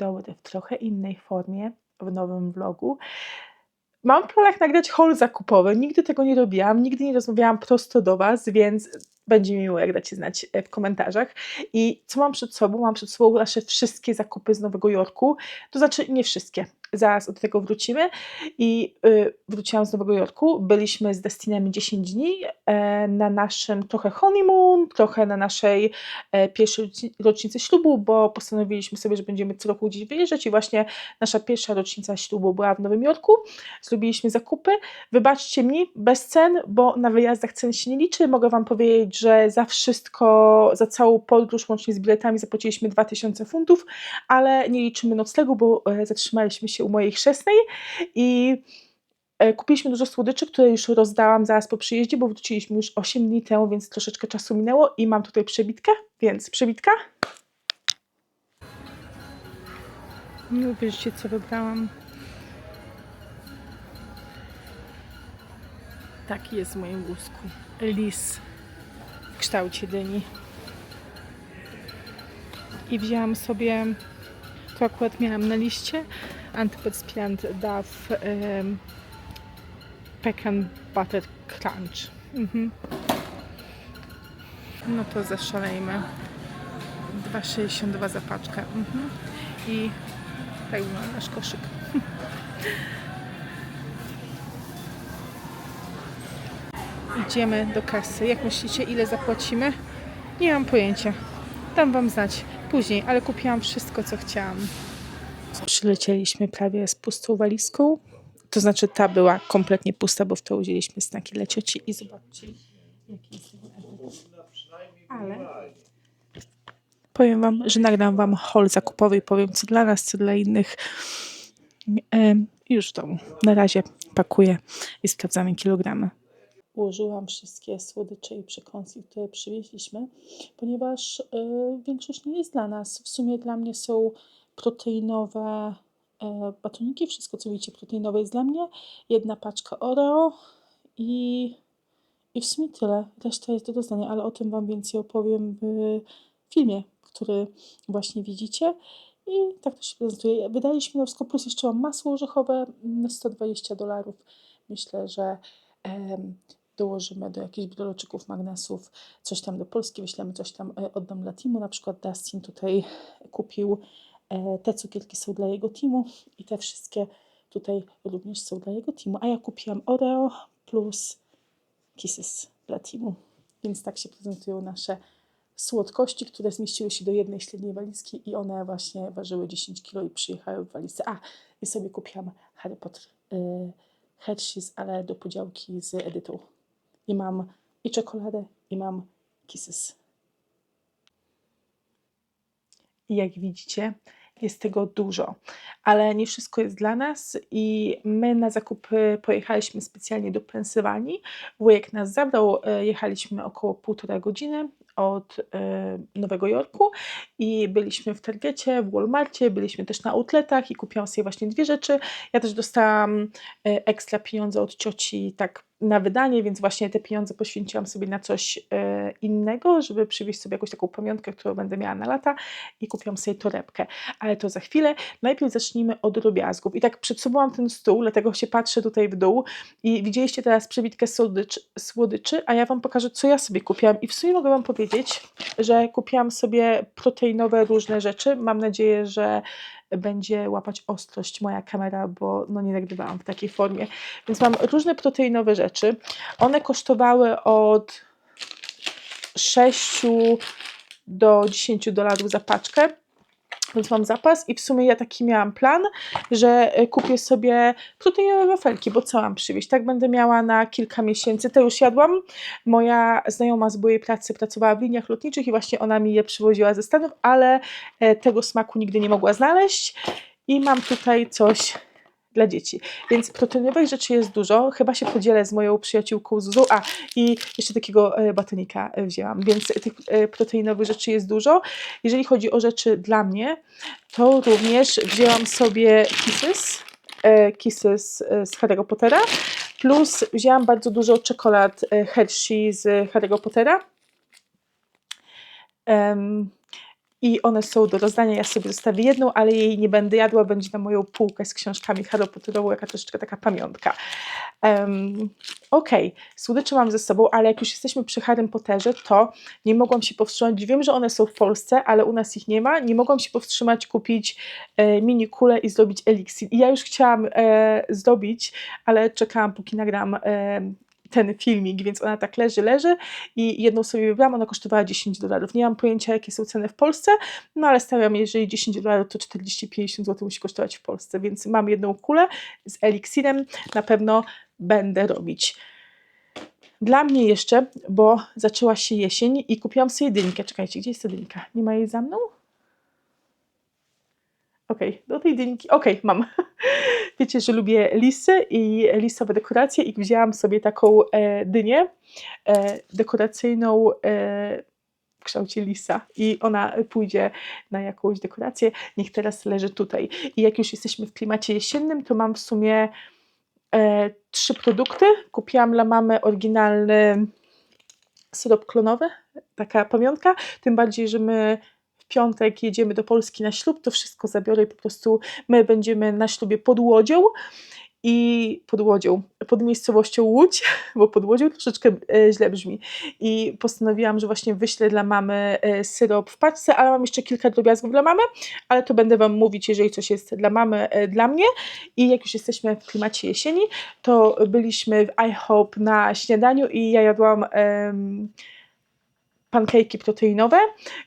dobry w trochę innej formie, w nowym vlogu. Mam w planach nagrać haul zakupowy. Nigdy tego nie robiłam, nigdy nie rozmawiałam prosto do Was, więc będzie mi miło, jak dacie znać e, w komentarzach. I co mam przed sobą? Mam przed sobą nasze wszystkie zakupy z Nowego Jorku. To znaczy nie wszystkie. Zaraz do tego wrócimy. I y, wróciłam z Nowego Jorku. Byliśmy z Destinem 10 dni e, na naszym trochę honeymoon, trochę na naszej e, pierwszej roczni- rocznicy ślubu, bo postanowiliśmy sobie, że będziemy co roku gdzieś wyjeżdżać i właśnie nasza pierwsza rocznica ślubu była w Nowym Jorku. Zrobiliśmy zakupy. Wybaczcie mi, bez cen, bo na wyjazdach cen się nie liczy. Mogę Wam powiedzieć, że za wszystko, za całą podróż łącznie z biletami zapłaciliśmy 2000 funtów, ale nie liczymy noclegu, bo e, zatrzymaliśmy się u mojej chrzestnej i e, kupiliśmy dużo słodyczy, które już rozdałam zaraz po przyjeździe, bo wróciliśmy już 8 dni temu, więc troszeczkę czasu minęło i mam tutaj przebitkę, więc przebitka. Nie uwierzycie, co wybrałam. Taki jest w moim wózku. Lis kształcie dyni. I wzięłam sobie, to akurat miałam na liście, antyperspirant DAF um, Pecan Butter Crunch. Mhm. No to zaszalejmy. 2,62 za paczkę. Mhm. I tak wygląda nasz koszyk. Idziemy do kasy. Jak myślicie, ile zapłacimy? Nie mam pojęcia. Dam Wam znać później, ale kupiłam wszystko, co chciałam. Przylecieliśmy prawie z pustą walizką. To znaczy, ta była kompletnie pusta, bo w to udzieliśmy snaki dla cioci i zobaczcie, jaki jest. Ale powiem Wam, że nagram Wam haul zakupowy i powiem, co dla nas, co dla innych. Już w domu. Na razie pakuję i sprawdzamy kilogramy ułożyłam wszystkie słodycze i przekąski, które przywieźliśmy, ponieważ y, większość nie jest dla nas. W sumie dla mnie są proteinowe y, batoniki, wszystko co widzicie proteinowe jest dla mnie, jedna paczka Oreo i, i w sumie tyle. Reszta jest do doznania, ale o tym Wam więcej opowiem w filmie, który właśnie widzicie. I tak to się prezentuje. Wydaliśmy na wszystko, plus jeszcze mam masło orzechowe, mm, 120 dolarów. Myślę, że dołożymy do jakichś bryloczyków, magnesów, coś tam do Polski wyślemy, coś tam e, oddam dla teamu. Na przykład Dustin tutaj kupił e, te cukierki są dla jego teamu i te wszystkie tutaj również są dla jego teamu. A ja kupiłam Oreo plus Kisses dla teamu. Więc tak się prezentują nasze słodkości, które zmieściły się do jednej średniej walizki i one właśnie ważyły 10 kg i przyjechały w walizce. A, i sobie kupiłam Harry Potter y, Hershey's, ale do podziałki z Edytą. I mam i czekoladę, i mam Kisses. I jak widzicie, jest tego dużo, ale nie wszystko jest dla nas i my na zakupy pojechaliśmy specjalnie do Pensylwanii. Wujek nas zabrał, e, jechaliśmy około półtora godziny od e, Nowego Jorku i byliśmy w Targecie, w Walmartie, byliśmy też na outletach i kupiłam sobie właśnie dwie rzeczy. Ja też dostałam e, ekstra pieniądze od cioci tak na wydanie, więc właśnie te pieniądze poświęciłam sobie na coś e, innego, żeby przywieźć sobie jakąś taką pamiątkę, którą będę miała na lata i kupiłam sobie torebkę. Ale to za chwilę. Najpierw zacznijmy od drobiazgów. I tak przed sobą mam ten stół, dlatego się patrzę tutaj w dół i widzieliście teraz przebitkę słodyczy, słodyczy, a ja Wam pokażę, co ja sobie kupiłam. I w sumie mogę Wam powiedzieć, że kupiłam sobie proteinowe różne rzeczy. Mam nadzieję, że będzie łapać ostrość moja kamera, bo no nie nagrywałam w takiej formie. Więc mam różne proteinowe rzeczy. One kosztowały od 6 do 10 dolarów za paczkę. Więc mam zapas i w sumie ja taki miałam plan, że e, kupię sobie proteinowe wafelki, bo co mam przywieźć? Tak będę miała na kilka miesięcy. Te już jadłam. Moja znajoma z byłej pracy pracowała w liniach lotniczych i właśnie ona mi je przywoziła ze Stanów, ale e, tego smaku nigdy nie mogła znaleźć. I mam tutaj coś dla dzieci. Więc proteinowych rzeczy jest dużo. Chyba się podzielę z moją przyjaciółką Zuzą. A, i jeszcze takiego e, batonika e, wzięłam. Więc tych e, proteinowych rzeczy jest dużo. Jeżeli chodzi o rzeczy dla mnie, to również wzięłam sobie Kisses. Kisses z Harry'ego Pottera. Plus wzięłam bardzo dużo czekolad Hershey z Harry'ego Pottera. Em, i one są do rozdania. Ja sobie zostawię jedną, ale jej nie będę jadła, będzie na moją półkę z książkami Harry Potterową, jaka troszeczkę taka pamiątka. Um, Okej, okay. słodycze mam ze sobą, ale jak już jesteśmy przy Harry Potterze, to nie mogłam się powstrzymać. Wiem, że one są w Polsce, ale u nas ich nie ma. Nie mogłam się powstrzymać kupić e, mini kulę i zrobić eliksir. I ja już chciałam e, zrobić, ale czekałam, póki nagram e, ten filmik, więc ona tak leży, leży i jedną sobie wybrałam, ona kosztowała 10 dolarów. Nie mam pojęcia, jakie są ceny w Polsce, no ale stawiam, jeżeli 10 dolarów, to 40-50 zł musi kosztować w Polsce, więc mam jedną kulę z eliksirem, na pewno będę robić. Dla mnie jeszcze, bo zaczęła się jesień i kupiłam sobie dynkę. Czekajcie, gdzie jest ta dynka? Nie ma jej za mną? Okej, okay, do tej dynki. Okej, okay, mam. Wiecie, że lubię lisy i lisowe dekoracje i wzięłam sobie taką e, dynię e, dekoracyjną e, w kształcie lisa i ona pójdzie na jakąś dekorację. Niech teraz leży tutaj. I jak już jesteśmy w klimacie jesiennym, to mam w sumie e, trzy produkty. Kupiłam dla mamy oryginalny syrop klonowy, taka pamiątka, tym bardziej, że my piątek jedziemy do Polski na ślub, to wszystko zabiorę i po prostu my będziemy na ślubie pod Łodzią i pod Łodzią, pod miejscowością Łódź, bo pod Łodzią troszeczkę e, źle brzmi. I postanowiłam, że właśnie wyślę dla mamy e, syrop w paczce, ale mam jeszcze kilka drobiazgów dla mamy, ale to będę Wam mówić, jeżeli coś jest dla mamy, e, dla mnie. I jak już jesteśmy w klimacie jesieni, to byliśmy w IHOP na śniadaniu i ja jadłam... pankejki proteinowe.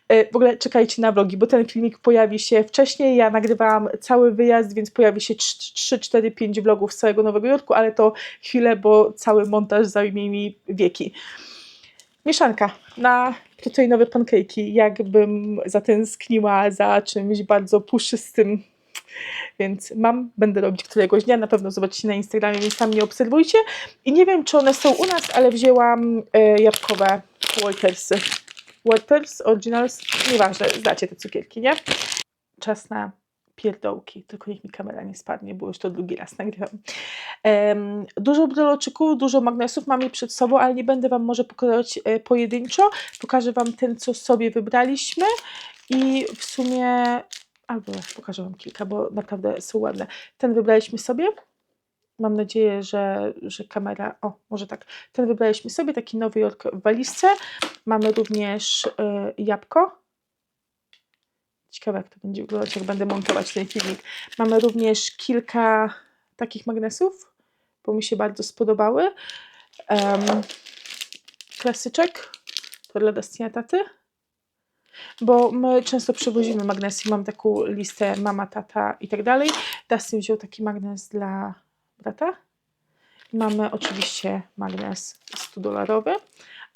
E, w ogóle czekajcie na vlogi, bo ten filmik pojawi się wcześniej. Ja nagrywałam cały wyjazd, więc pojawi się 3, 4, 5 vlogów z całego Nowego Jorku, ale to chwilę, bo cały montaż zajmie mi wieki. Mieszanka na proteinowe pankejki, jakbym zatęskniła za czymś bardzo puszystym. Więc mam, będę robić któregoś dnia, na pewno zobaczycie na Instagramie, więc tam nie obserwujcie. I nie wiem, czy one są u nas, ale wzięłam e, jabłkowe Waltersy. Walters, Originals, nieważne, znacie te cukierki, nie? Czas na pierdołki, tylko niech mi kamera nie spadnie, bo już to drugi raz nagrywam. Um, dużo breloczyków, dużo magnesów mam je przed sobą, ale nie będę Wam może pokazywać e, pojedynczo. Pokażę Wam ten, co sobie wybraliśmy i w sumie, albo pokażę Wam kilka, bo naprawdę są ładne. Ten wybraliśmy sobie, Mam nadzieję, że, że kamera. O, może tak. Ten wybraliśmy sobie, taki Nowy Jork w walizce. Mamy również y, jabłko. Ciekawe, jak to będzie wyglądać, jak będę montować ten filmik. Mamy również kilka takich magnesów, bo mi się bardzo spodobały. Um, klasyczek, to dla Dastina taty. Bo my często przewozimy magnesy, mam taką listę mama, tata i tak dalej. Dustin wziął taki magnes dla brata. Mamy oczywiście magnes 100-dolarowy,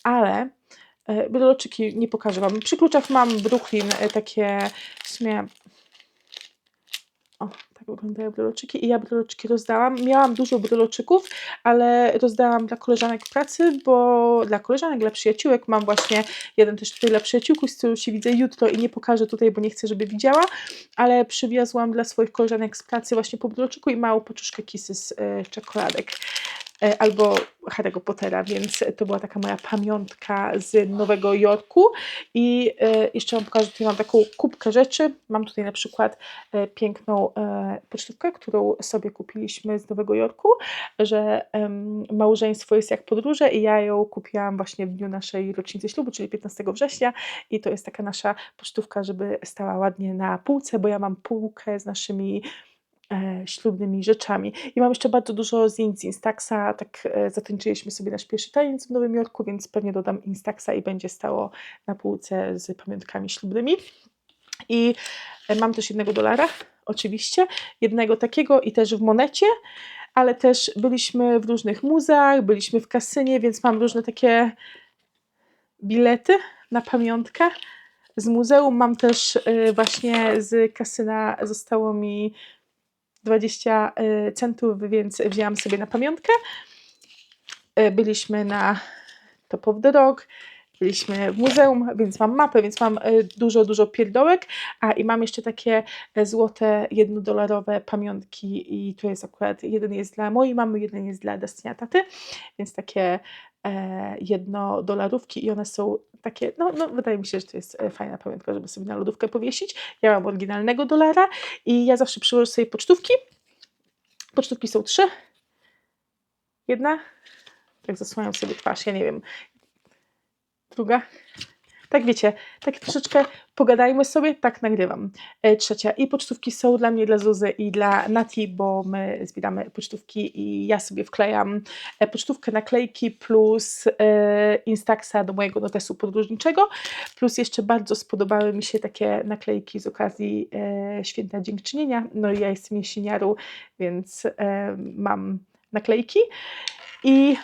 ale e, bryloczyki nie pokażę Wam. Przy kluczach mam Brooklyn, e, takie w sumie o, wyglądają bryloczyki i ja bryloczyki rozdałam. Miałam dużo bryloczyków, ale rozdałam dla koleżanek pracy, bo dla koleżanek, dla przyjaciółek mam właśnie jeden też tutaj dla przyjaciółki, z którą się widzę jutro i nie pokażę tutaj, bo nie chcę, żeby widziała, ale przywiozłam dla swoich koleżanek z pracy właśnie po bryloczyku i małą poczuszkę kisy z e, czekoladek. E, albo Harry'ego Pottera, więc to była taka moja pamiątka z Nowego Jorku. I e, jeszcze Wam pokażę, tutaj mam taką kubkę rzeczy. Mam tutaj na przykład e, piękną pocztówkę, którą sobie kupiliśmy z Nowego Jorku, że małżeństwo jest jak podróże i ja ją kupiłam właśnie w dniu naszej rocznicy ślubu, czyli 15 września i to jest taka nasza pocztówka, żeby stała ładnie na półce, bo ja mam półkę z naszymi e, ślubnymi rzeczami. I mam jeszcze bardzo dużo zdjęć z Instaxa, tak e, zatańczyliśmy sobie nasz pierwszy taniec w Nowym Jorku, więc pewnie dodam Instaxa i będzie stało na półce z pamiątkami ślubnymi. I e, mam też jednego dolara, oczywiście, jednego takiego i też w monecie, ale też byliśmy w różnych muzeach, byliśmy w kasynie, więc mam różne takie bilety na pamiątkę. Z muzeum mam też y, właśnie z kasyna zostało mi 20 y, centów, więc wzięłam sobie na pamiątkę. Y, byliśmy na Top of the Rock, byliśmy w muzeum, więc mam mapę, więc mam y, dużo, dużo pierdołek, a i mam jeszcze takie złote, jednodolarowe pamiątki i to jest akurat, jeden jest dla mojej mamy, jeden jest dla Destina taty, więc takie e, jednodolarówki i one są takie, no, no wydaje mi się, że to jest e, fajna pamiątka, żeby sobie na lodówkę powiesić. Ja mam oryginalnego dolara i ja zawsze przyłożę sobie pocztówki. Pocztówki są trzy. Jedna. Tak zasłaniam sobie twarz, ja nie wiem. Druga. Tak wiecie, tak troszeczkę pogadajmy sobie, tak nagrywam. E, trzecia. I pocztówki są dla mnie, dla Zuzy i dla Nati, bo my zbieramy pocztówki i ja sobie wklejam e, pocztówkę, naklejki plus e, Instaxa do mojego notesu podróżniczego. Plus jeszcze bardzo spodobały mi się takie naklejki z okazji Święta Dziękczynienia. No i ja jestem jesieniarą, więc mam naklejki i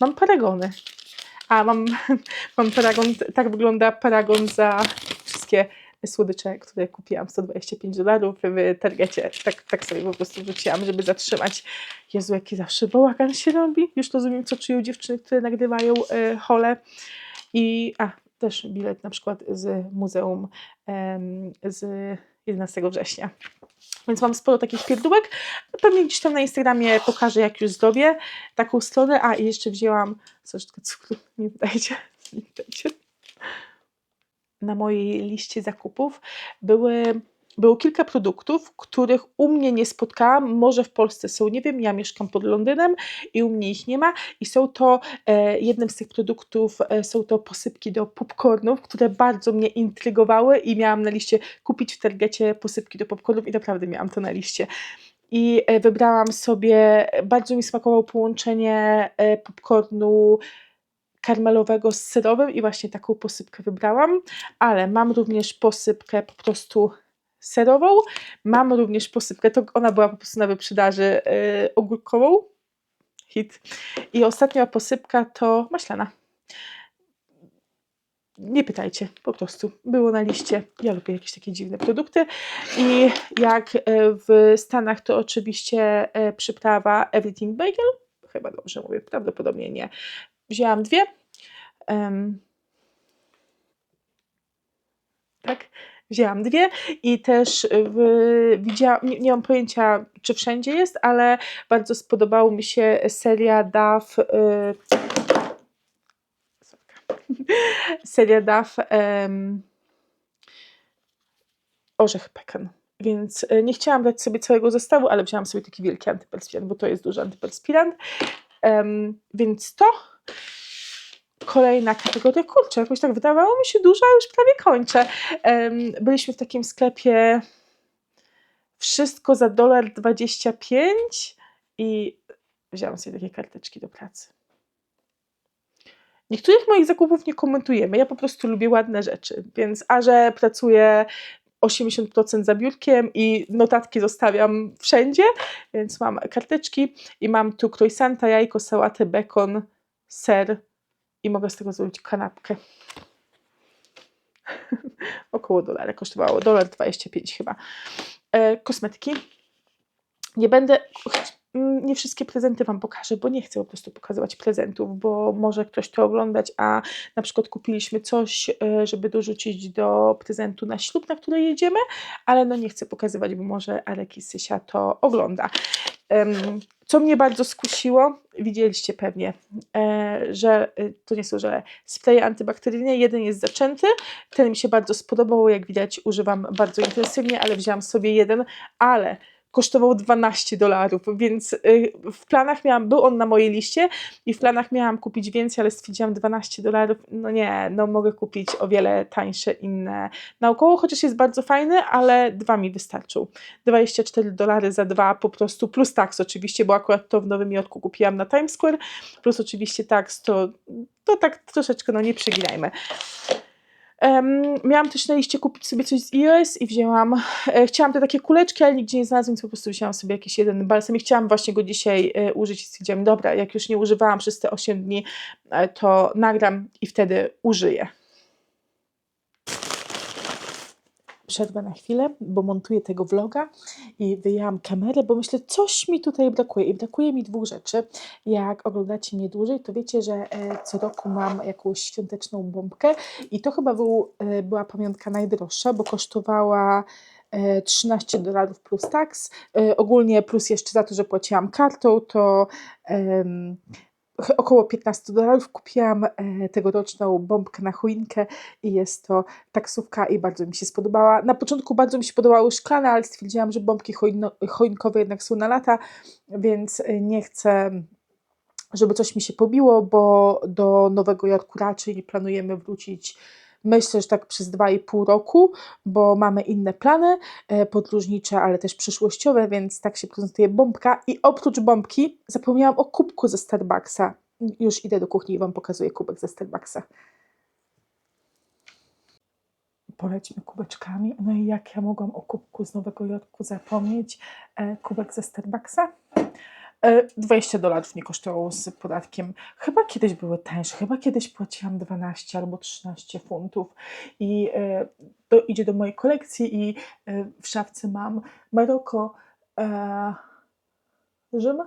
mam paragony. A mam, mam paragon, tak wygląda paragon za wszystkie słodycze, które kupiłam 125 dolarów w Targecie. Tak, tak sobie po prostu wrzuciłam, żeby zatrzymać. Jezu, jaki zawsze bałagan się robi. Już rozumiem, co czują dziewczyny, które nagrywają e, hole. I a, też bilet na przykład z muzeum em, z 11 września. Więc mam sporo takich pierdółek. Pewnie gdzieś tam na Instagramie pokażę, jak już zrobię taką stronę. A, i jeszcze wzięłam troszeczkę cukru. Nie wydajcie. Nie wydajcie. Na mojej liście zakupów były, było kilka produktów, których u mnie nie spotkałam. Może w Polsce są, nie wiem, ja mieszkam pod Londynem i u mnie ich nie ma. I są to, e, jednym z tych produktów e, są to posypki do popcornów, które bardzo mnie intrygowały i miałam na liście kupić w Targecie posypki do popcornów i naprawdę miałam to na liście. I e, wybrałam sobie, bardzo mi smakowało połączenie e, popcornu karmelowego z serowym i właśnie taką posypkę wybrałam, ale mam również posypkę po prostu serową, mam również posypkę, to ona była po prostu na wyprzedaży yy, ogórkową, hit. I ostatnia posypka to maślana. Nie pytajcie, po prostu było na liście. Ja lubię jakieś takie dziwne produkty. I jak e, w Stanach, to oczywiście e, przyprawa Everything Bagel. Chyba dobrze mówię, prawdopodobnie nie. Wzięłam dwie. Em, tak, wzięłam dwie i też w, widziałam, nie, nie mam pojęcia, czy wszędzie jest, ale bardzo spodobała mi się seria DAF. Y, seria DAF Orzech Pekan. Więc y, nie chciałam dać sobie całego zestawu, ale wzięłam sobie taki wielki antyperspirant, bo to jest duży antyperspirant. Em, więc to kolejna kategoria. Kurczę, jakoś tak wydawało mi się dużo, a już prawie kończę. Byliśmy w takim sklepie wszystko za dolar 25 i wzięłam sobie takie karteczki do pracy. Niektórych moich zakupów nie komentujemy. Ja po prostu lubię ładne rzeczy, więc a że pracuję 80% za biurkiem i notatki zostawiam wszędzie, więc mam karteczki i mam tu croissanta, jajko, sałatę, bekon, ser i mogę z tego zrobić kanapkę. Około dolara kosztowało, dolar 25 chyba. E, kosmetyki. Nie będę, mm, nie wszystkie prezenty Wam pokażę, bo nie chcę po prostu pokazywać prezentów, bo może ktoś to oglądać, a na przykład kupiliśmy coś, e, żeby dorzucić do prezentu na ślub, na który jedziemy, ale no nie chcę pokazywać, bo może Arek i Sysia to ogląda. Co mnie bardzo skusiło, widzieliście pewnie, e, że e, to nie są żele, spreje antybakteryjne, jeden jest zaczęty, ten mi się bardzo spodobał, jak widać używam bardzo intensywnie, ale wzięłam sobie jeden, ale kosztował 12 dolarów, więc y, w planach miałam, był on na mojej liście i w planach miałam kupić więcej, ale stwierdziłam 12 dolarów, no nie, no mogę kupić o wiele tańsze inne naokoło, chociaż jest bardzo fajny, ale dwa mi wystarczą. 24 dolary za dwa po prostu, plus tax oczywiście, bo akurat to w Nowym Jorku kupiłam na Times Square, plus oczywiście tax, to, to tak troszeczkę, no nie przeginajmy. Em, miałam też na liście kupić sobie coś z iOS i wzięłam, e, chciałam te takie kuleczki, ale nigdzie nie znalazłam, więc po prostu wzięłam sobie jakiś jeden balsam i chciałam właśnie go dzisiaj e, użyć i stwierdziłam, dobra, jak już nie używałam przez te 8 dni, e, to nagram i wtedy użyję. Przerwę na chwilę, bo montuję tego vloga i wyjęłam kamerę, bo myślę, coś mi tutaj brakuje. I brakuje mi dwóch rzeczy. Jak oglądacie mnie dłużej, to wiecie, że e, co roku mam jakąś świąteczną bombkę i to chyba był, e, była pamiątka najdroższa, bo kosztowała e, 13 dolarów plus tax. E, ogólnie plus jeszcze za to, że płaciłam kartą, to około 15 dolarów. Kupiłam e, tegoroczną bombkę na choinkę i jest to taksówka i bardzo mi się spodobała. Na początku bardzo mi się podobały szklane, ale stwierdziłam, że bombki choinkowe jednak są na lata, więc e, nie chcę żeby coś mi się pobiło, bo do Nowego Jorku raczej planujemy wrócić. Myślę, że tak przez 2,5 roku, bo mamy inne plany e, podróżnicze, ale też przyszłościowe, więc tak się prezentuje bombka. I oprócz bombki zapomniałam o kubku ze Starbucksa. Już idę do kuchni i Wam pokazuję kubek ze Starbucksa. Polećmy kubeczkami. No i jak ja mogłam o kubku z Nowego Jorku zapomnieć? E, kubek ze Starbucksa. E, 20 dolarów nie kosztowało z podatkiem. Chyba kiedyś były tańsze, chyba kiedyś płaciłam 12 albo 13 funtów. I e, to idzie do mojej kolekcji i e, w szafce mam Maroko, e, Rzym,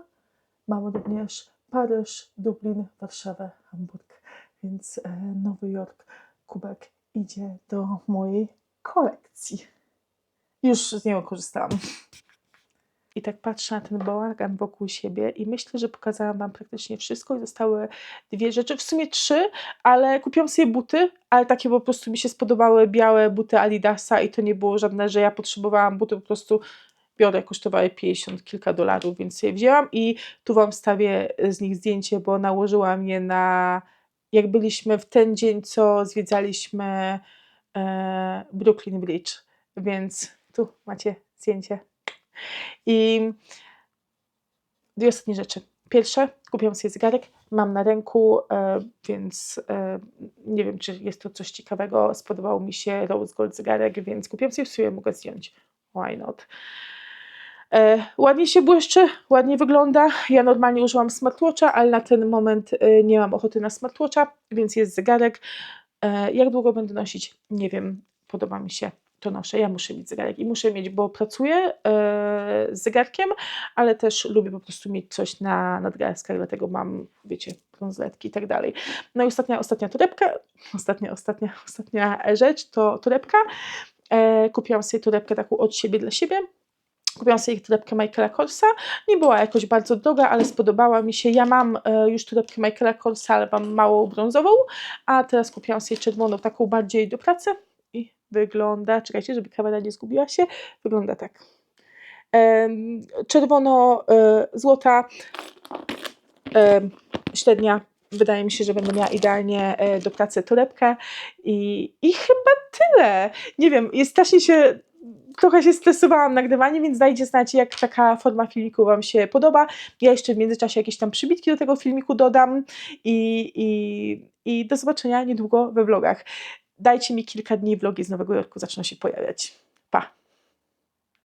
mam również Paryż, Dublin, Warszawę, Hamburg. Więc e, Nowy Jork, kubek idzie do mojej kolekcji. Już z niego korzystałam. I tak patrzę na ten bałagan wokół siebie i myślę, że pokazałam Wam praktycznie wszystko i zostały dwie rzeczy, w sumie trzy, ale kupiłam sobie buty, ale takie po prostu mi się spodobały, białe buty Adidasa i to nie było żadne, że ja potrzebowałam buty, po prostu biorę, kosztowały 50 kilka dolarów, więc je wzięłam i tu Wam wstawię z nich zdjęcie, bo nałożyłam je na, jak byliśmy w ten dzień, co zwiedzaliśmy e, Brooklyn Bridge, więc tu macie zdjęcie. I dwie ostatnie rzeczy. Pierwsze, kupiłam sobie zegarek, mam na ręku, e, więc e, nie wiem, czy jest to coś ciekawego. Spodobał mi się Rose Gold zegarek, więc kupiłam sobie, w sumie mogę zdjąć. Why not? E, ładnie się błyszczy, ładnie wygląda. Ja normalnie użyłam smartwatcha, ale na ten moment nie mam ochoty na smartwatcha, więc jest zegarek. Jak długo będę nosić? Nie wiem. Podoba mi się. To noszę. Ja muszę mieć zegarek i muszę mieć, bo pracuję e, z zegarkiem, ale też lubię po prostu mieć coś na nadgarstkach, dlatego mam, wiecie, brązletki i tak dalej. No i ostatnia, ostatnia torebka, ostatnia, ostatnia, ostatnia rzecz to torebka. E, kupiłam sobie torebkę taką od siebie dla siebie. Kupiłam sobie torebkę Michaela Korsa. Nie była jakoś bardzo droga, ale spodobała mi się. Ja mam e, już torebkę Michaela Korsa, ale mam małą brązową, a teraz kupiłam sobie czerwoną, taką bardziej do pracy. Wygląda, czekajcie, żeby kamera nie zgubiła się, wygląda tak. Czerwono-złota, średnia. Wydaje mi się, że będę miała idealnie e, do pracy torebkę i, i chyba tyle. Nie wiem, jest strasznie się trochę się stresowałam nagrywaniem, więc dajcie znać, jak taka forma filmiku Wam się podoba. Ja jeszcze w międzyczasie jakieś tam przybitki do tego filmiku dodam i, i, i do zobaczenia niedługo we vlogach. Dajcie mi kilka dni, vlogi z Nowego Jorku zaczną się pojawiać. Pa!